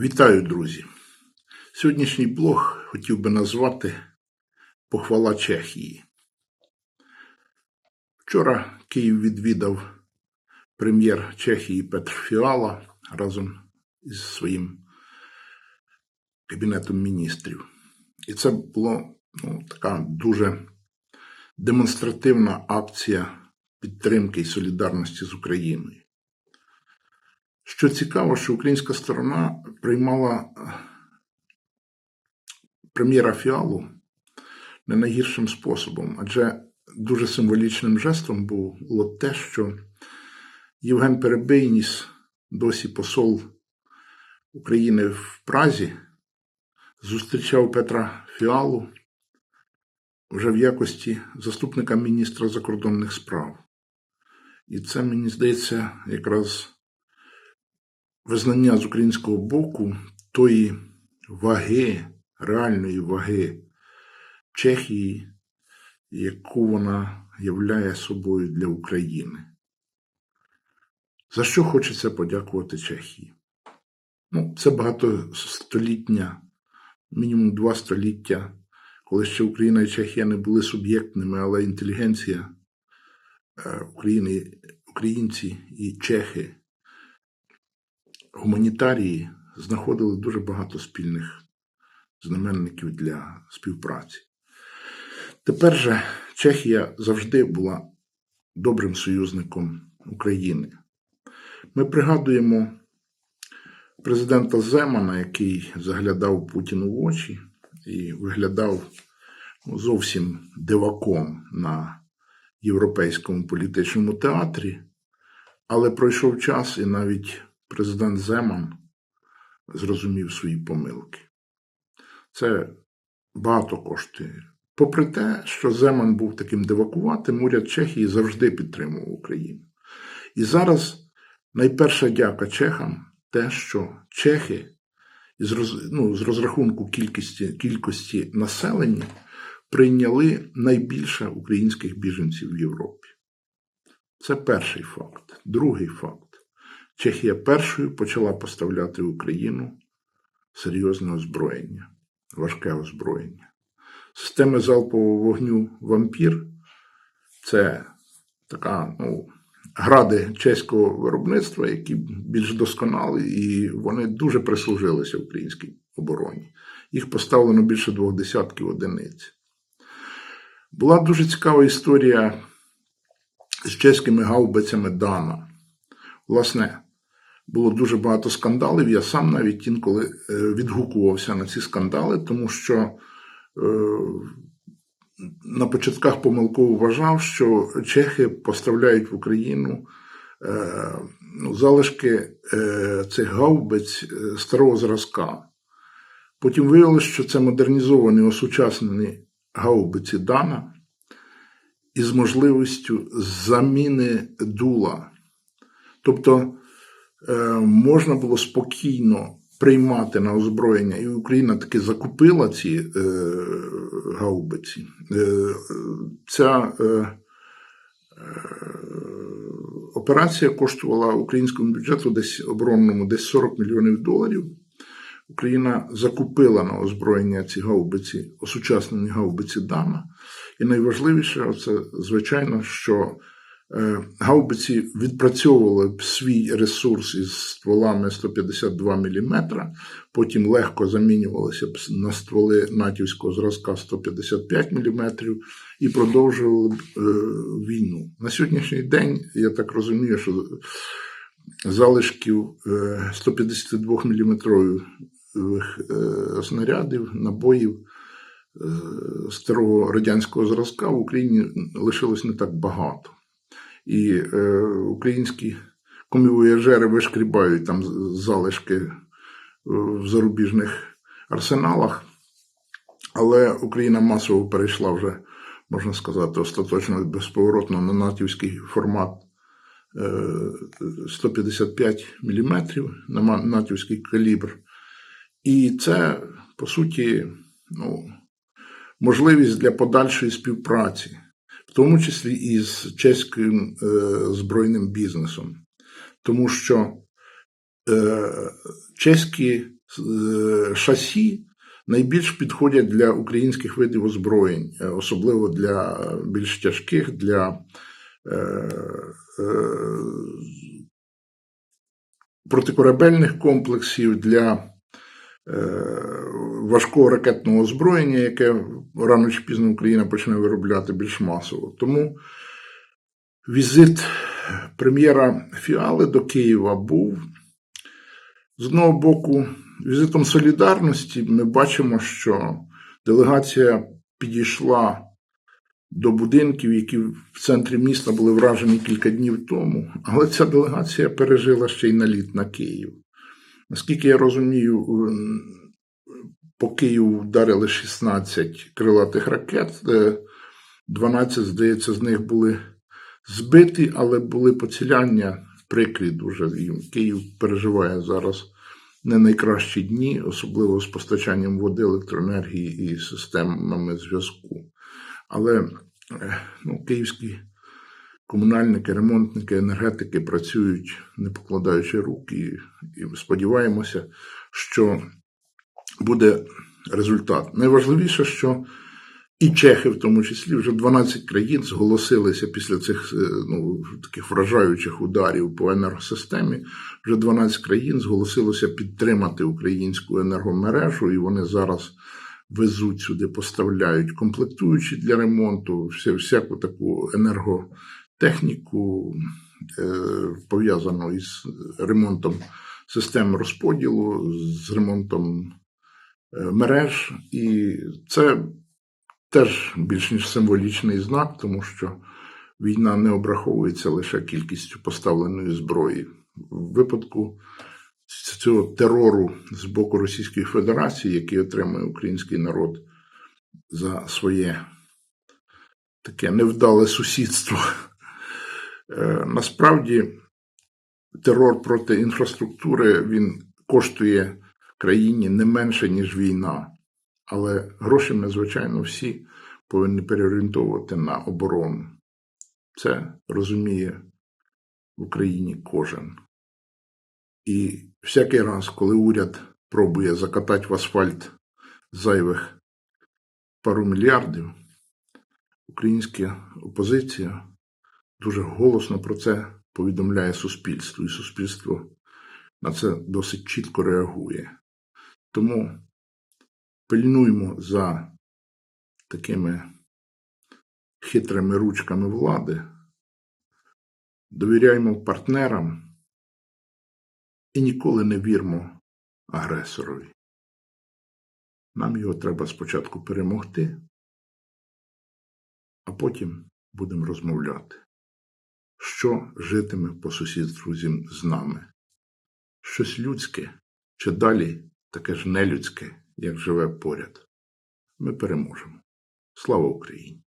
Вітаю, друзі! Сьогоднішній блог хотів би назвати Похвала Чехії. Вчора Київ відвідав прем'єр Чехії Петр Фіала разом із своїм кабінетом міністрів. І це була ну, така дуже демонстративна акція підтримки і солідарності з Україною. Що цікаво, що українська сторона приймала е, прем'єра Фіалу не найгіршим способом, адже дуже символічним жестом було те, що Євген Перебийніс, досі посол України в Празі, зустрічав Петра Фіалу вже в якості заступника міністра закордонних справ. І це, мені здається, якраз визнання з українського боку тої ваги, реальної ваги Чехії, яку вона являє собою для України. За що хочеться подякувати Чехії? Ну, Це багатостолітня, мінімум два століття, коли ще Україна і Чехія не були суб'єктними, але інтелігенція е, України, українці і чехи гуманітарії знаходили дуже багато спільних знаменників для співпраці. Тепер же Чехія завжди була добрим союзником України. Ми пригадуємо президента Земана, який заглядав Путіну в очі і виглядав ну, зовсім диваком на європейському політичному театрі, але пройшов час і навіть президент Земан зрозумів свої помилки. Це багато коштує. Попри те, що Земан був таким дивакуватим, уряд Чехії завжди підтримував Україну. І зараз найперша дяка чехам те, що чехи з роз, ну, з розрахунку кількості, кількості населення прийняли найбільше українських біженців в Європі. Це перший факт. Другий факт. Чехія першою почала поставляти в Україну серйозне озброєння, важке озброєння. Системи залпового вогню вампір це така, ну, гради чеського виробництва, які більш досконалі, і вони дуже прислужилися українській обороні. Їх поставлено більше двох десятків одиниць. Була дуже цікава історія з чеськими гаубицями Дана. Власне, було дуже багато скандалів. Я сам навіть інколи е, відгукувався на ці скандали, тому що е, на початках помилково вважав, що чехи поставляють в Україну е, ну, залишки цих гаубиць старого зразка. Потім виявилося, що це модернізовані осучаснені гаубиці Дана із можливістю заміни дула. Тобто можна було спокійно приймати на озброєння, і Україна таки закупила ці е, гаубиці. Е, ця операція коштувала українському бюджету десь оборонному десь 40 мільйонів доларів. Україна закупила на озброєння ці гаубиці, осучаснені гаубиці Дана. І найважливіше, це, звичайно, що Е, гаубиці відпрацьовували свій ресурс із стволами 152 мм, потім легко замінювалися б на стволи натівського зразка 155 мм і продовжували б е, війну. На сьогоднішній день, я так розумію, що залишків 152 мм снарядів, набоїв старого радянського зразка в Україні лишилось не так багато і е, українські комівояжери вишкрібають там залишки е, в зарубіжних арсеналах, але Україна масово перейшла вже, можна сказати, остаточно безповоротно на натівський формат 155 е, мм на натівський калібр. І це, по суті, ну, можливість для подальшої співпраці тому числі і з чеським е, збройним бізнесом, тому що е, чеські е, шасі найбільш підходять для українських видів озброєнь, особливо для більш тяжких, для протикорабельних комплексів, для важкого ракетного озброєння, яке рано чи пізно Україна почне виробляти більш масово. Тому візит прем'єра Фіали до Києва був з одного боку візитом солідарності. Ми бачимо, що делегація підійшла до будинків, які в центрі міста були вражені кілька днів тому, але ця делегація пережила ще й наліт на Київ. Наскільки я розумію, по Києву вдарили 16 крилатих ракет, е, 12, здається, з них були збиті, але були поціляння прикрі дуже. І Київ переживає зараз не найкращі дні, особливо з постачанням води, електроенергії і системами зв'язку. Але е, ну, київські комунальники, ремонтники, енергетики працюють, не покладаючи рук, і, і сподіваємося, що буде результат. Найважливіше, що і чехи, в тому числі, вже 12 країн зголосилися після цих е, ну, таких вражаючих ударів по енергосистемі. Вже 12 країн зголосилося підтримати українську енергомережу, і вони зараз везуть сюди, поставляють комплектуючі для ремонту, вся, всяку таку енерготехніку, е, пов'язану із ремонтом системи розподілу, з ремонтом мереж. І це теж більш ніж символічний знак, тому що війна не обраховується лише кількістю поставленої зброї. В випадку цього терору з боку Російської Федерації, який отримує український народ за своє таке невдале сусідство, е, насправді терор проти інфраструктури він коштує країні не менше, ніж війна. Але гроші ми, звичайно, всі повинні переорієнтовувати на оборону. Це розуміє в Україні кожен. І всякий раз, коли уряд пробує закатати в асфальт зайвих пару мільярдів, українська опозиція дуже голосно про це повідомляє суспільству, і суспільство на це досить чітко реагує. Тому пильнуймо за такими хитрими ручками влади, довіряймо партнерам і ніколи не вірмо агресорові. Нам його треба спочатку перемогти, а потім будемо розмовляти, що житиме по сусідству з нами. Щось людське чи далі таке ж нелюдське, як живе поряд. Ми переможемо. Слава Україні!